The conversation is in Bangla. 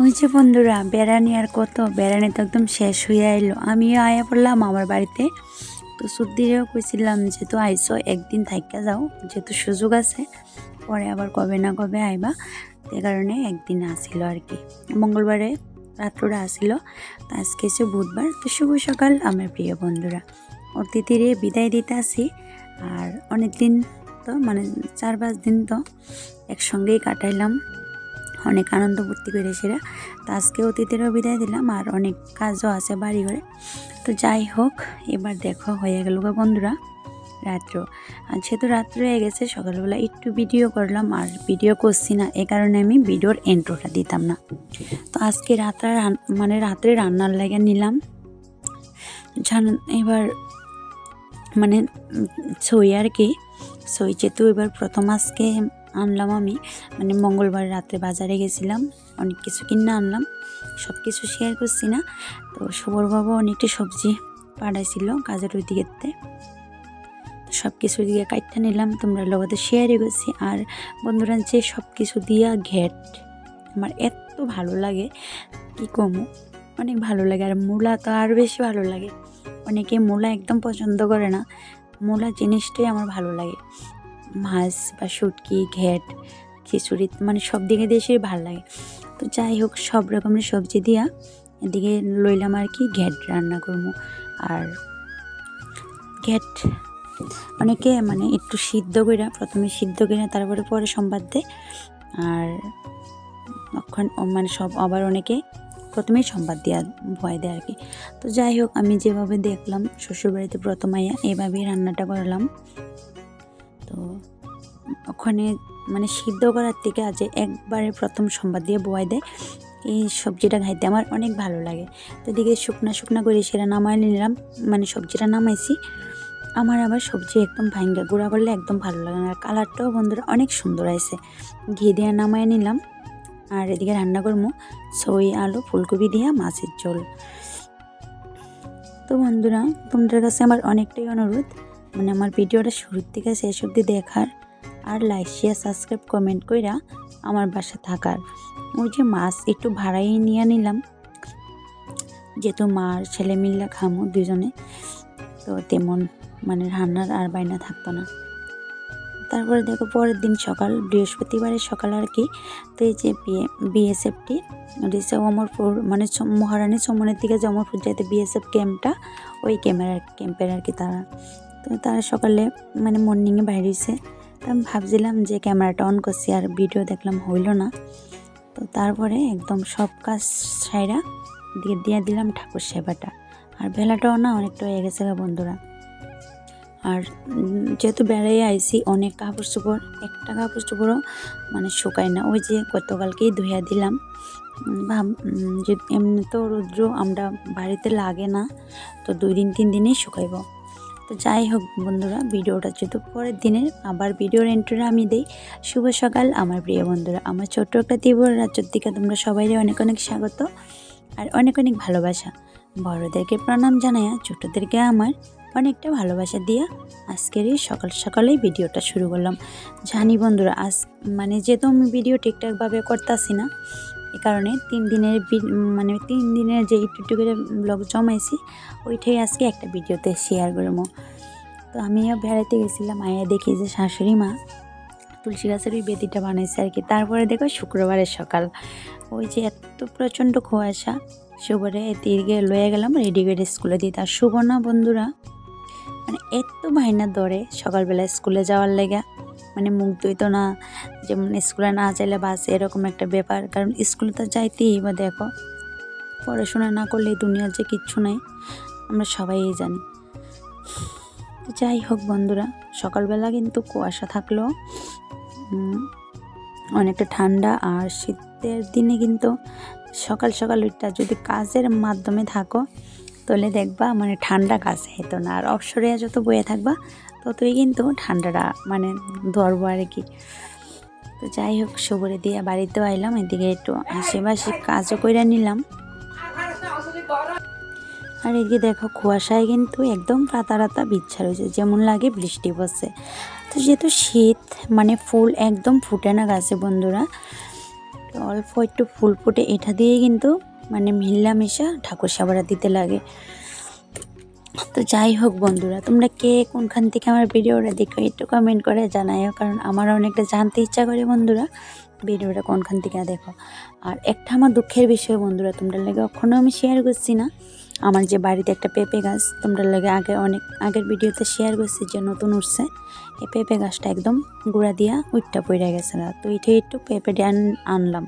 ওই যে বন্ধুরা, বেড়ানি আর কত, বেড়ানি তো একদম শেষ হয়ে এলো আমিও আয়া পড়লাম আমার বাড়িতে। তো সুদ্দিরেও কইছিলাম যে, তো আইসো, একদিন থাইকা যাও, যেহেতু সুযোগ আছে, পরে আবার কবে না কবে আইবা। সে কারণে একদিন আসিল আর কি। মঙ্গলবারে রাত্রটা আসিল। তো আজকে হচ্ছে বুধবার। তো শুভ সকাল আমার প্রিয় বন্ধুরা। অতিথিরে বিদায় দিতে আসি। আর অনেক দিন তো মানে চার পাঁচ দিন তো, একসঙ্গেই কাটাইলাম। অনেক আনন্দ ফুর্তি করে সেরা। তো আজকে অতিথিরও বিদায় দিলাম আর অনেক কাজও আছে বাড়ি ঘরে তো যাই হোক, এবার দেখো হয়ে গেল বন্ধুরা, রাত্র। আর যেহেতু রাত্র হয়ে গেছে, সকালবেলা একটু ভিডিও করলাম আর ভিডিও করছি না, এ কারণে আমি ভিডিওর এন্ট্রোটা দিতাম না। তো আজকে রাত্রে মানে রাত্রে রান্নার লাগে নিলাম। জানেন এবার মানে ছই আর কি। ছই যেহেতু এবার প্রথম আজকে আনলাম আমি। মানে মঙ্গলবার রাতে বাজারে গেছিলাম, অনেক কিছু কিনে আনলাম সব কিছু শেয়ার করছি না। তো শুভর বাবা অনেকটা সবজি পাঠাইছিল কাজের ওই দিকেতে সব কিছু দিয়ে কাটতে নিলাম, তোমরা লগতে শেয়ারই করছি। আর বন্ধুরা, যে সব কিছু দিয়া ঘেট, আমার এত ভালো লাগে, কি কমু? অনেক ভালো লাগে, আর মূলা তো আরও বেশি ভালো লাগে। অনেকে মূলা একদম পছন্দ করে না, মূলা জিনিসটাই আমার ভালো লাগে। মাছ বা শুটকি, ঘেট, খিচুড়ি মানে সব দিকে দেশে ভালো লাগে। তো যাই হোক, সব রকমের সবজি দিয়া এদিকে লইলাম আর কি ঘেট রান্না করব। আর ঘেট অনেকে মানে একটু সিদ্ধ করে প্রথমে সিদ্ধ করে তারপরে পরে সম্বাদ দেয়। আর তখন মানে সব আবার অনেকে প্রথমেই সম্বাদ দেওয়া ভয় দেয় আর কি। তো যাই হোক, আমি যেভাবে দেখলাম, শ্বশুরবাড়িতে প্রথম আইয়া এইভাবেই রান্নাটা করলাম। মানে সিদ্ধ করার থেকে আজ একবারে প্রথম সম্বাদ দিয়ে বয় দেয়। এই সবজিটা খাইতে আমার অনেক ভালো লাগে। তো এদিকে শুকনা শুকনা করে সেটা নামাই নিলাম। মানে সবজিটা নামাইছি। আমার আবার সবজি একদম ভাঙ্গা। গুঁড়া করলে একদম ভালো লাগে না। আর কালারটাও বন্ধুরা অনেক সুন্দর আছে ঘি দিয়ে নামাই নিলাম। আর এদিকে রান্না করব সই, আলু, ফুলকপি দিয়ে মাছের ঝোল। তো বন্ধুরা, তোমাদের কাছে আমার অনেকটাই অনুরোধ। মানে আমার ভিডিওটা শুরুর থেকে শেষ অবধি দেখার। আর লাইক শেয়ার সাবস্ক্রাইব কমেন্ট কইরা আমার বাসা থাকার। ওই যে মাছ একটু ভাড়াই নিয়ে নিলাম। যেহেতু মার ছেলে মিল্লা খামো দুজনে, তো তেমন মানে রান্নার আর বাইনা থাকতো না। তারপরে দেখো পরের দিন সকাল, বৃহস্পতিবারের সকাল আর কি, তো এই যে বিয়ে বিএসএফটি ওদিকে অমরপুর মানে মহারানী চমনের দিকে অমরপুর যাইতে বিএসএফ ক্যাম্পটা ওই ক্যামেরার ক্যাম্পের আর কি তারা। তো তারা সকালে মানে মর্নিংয়ে বাইরেছে আমি ভাবছিলাম যে ক্যামেরাটা অন করছি আর ভিডিও দেখলাম হইল না। তো তারপরে একদম সব কাজ সাইরা দিয়ে দিয়ে দিলাম ঠাকুর সেবাটা। আর বেলাটাও না অনেকটা হয়ে গেছে বন্ধুরা। আর যেহেতু বেড়াই আইছি, অনেক কাপড় চোপড়, একটা কাপড় চোপড়ও মানে শুকায় না। ওই যে গতকালকেই ধুইয়া দিলাম। যে এমনি তো রৌদ্র আমরা বাড়িতে লাগে না, তো দুই দিন, তিন দিনেই শুকাইব। তো যাই হোক বন্ধুরা, ভিডিওটা যেহেতু পরের দিনের, আবার ভিডিওর এন্ট্রিটা আমি দিই। শুভ সকাল আমার প্রিয় বন্ধুরা, আমার ছোট্ট একটা তীব্র রাজ্যের দিকে তোমরা সবাই অনেক অনেক স্বাগত আর অনেক অনেক ভালোবাসা। বড়োদেরকে প্রণাম জানাইয়া, ছোটদেরকে আমার অনেকটা ভালোবাসা দিয়া আজকের এই সকাল সকালেই ভিডিওটা শুরু করলাম। জানি বন্ধুরা, আজ মানে যেহেতু আমি ভিডিও ঠিকঠাকভাবে করতেছি না এই কারণে তিন দিনের মানে তিন দিনের যে একটু ব্লগ জমাইছি, ওইটাই আজকে একটা ভিডিওতে শেয়ার করব। তো আমিও বেড়াতে গেছিলাম, আয়া দেখি যে শাশুড়ি মা তুলসী গাছের ওই বেদিটা বানাইছে আর কি। তারপরে দেখো শুক্রবারের সকাল। ওই যে এত প্রচণ্ড কুয়াশা, শুভরে তীরগে লয়ে গেলাম রেডি করে স্কুলে দিতে। আর শুভ বন্ধুরা মানে এত ভাইনা দৌড়ে সকালবেলা স্কুলে যাওয়ার লেগা। মানে মুখ ধুইতো না যেমন স্কুলে না চাইলে বাস এরকম একটা ব্যাপার। কারণ স্কুলে তো যাইতেই বা দেখো। পড়াশোনা না করলে দুনিয়ার যে কিচ্ছু নাই আমরা সবাই জানি। তো যাই হোক বন্ধুরা সকালবেলা কিন্তু কুয়াশা থাকলেও উম, অনেকটা ঠান্ডা আর শীতের দিনে কিন্তু সকাল সকাল ওইটা যদি কাজের মাধ্যমে থাকো তাহলে দেখবা মানে ঠান্ডা কাজ হতো না। আর অবসরে যত বয়ে থাকবা ততই কিন্তু ঠান্ডাটা মানে ধরবো আর কি। তো যাই হোক সবরে দিয়ে বাড়িতেও আইলাম, এদিকে একটু আশেপাশে কাজও করে নিলাম। আর এদিকে দেখো, কুয়াশায় কিন্তু একদম রাতা রাতা বিচ্ছা রয়েছে, যেমন লাগে বৃষ্টি পড়ছে। তো যেহেতু শীত মানে ফুল একদম ফুটে না গাছে বন্ধুরা অল্প একটু ফুল ফুটে, এটা দিয়ে কিন্তু মানে মিল্লামিশা ঠাকুর সাবারা দিতে লাগে। তো যাই হোক বন্ধুরা, তোমরা কে কোনখান থেকে আমার ভিডিওটা দেখো একটু কমেন্ট করে জানাইও কারণ আমার অনেকটা জানতে ইচ্ছা করে বন্ধুরা, ভিডিওটা কোনখান থেকে দেখো। আর একটা আমার দুঃখের বিষয় বন্ধুরা, তোমরা লাগে কখনও আমি শেয়ার করছি না। আমার যে বাড়িতে একটা পেঁপে গাছ, তোমরা লাগে আগে অনেক, আগের ভিডিওতে শেয়ার করছি যে নতুন উঠছে। এই পেঁপে গাছটা একদম গুঁড়া দিয়া উইটটা পড়ে গেছে না, তো এটা একটু পেঁপে আনলাম।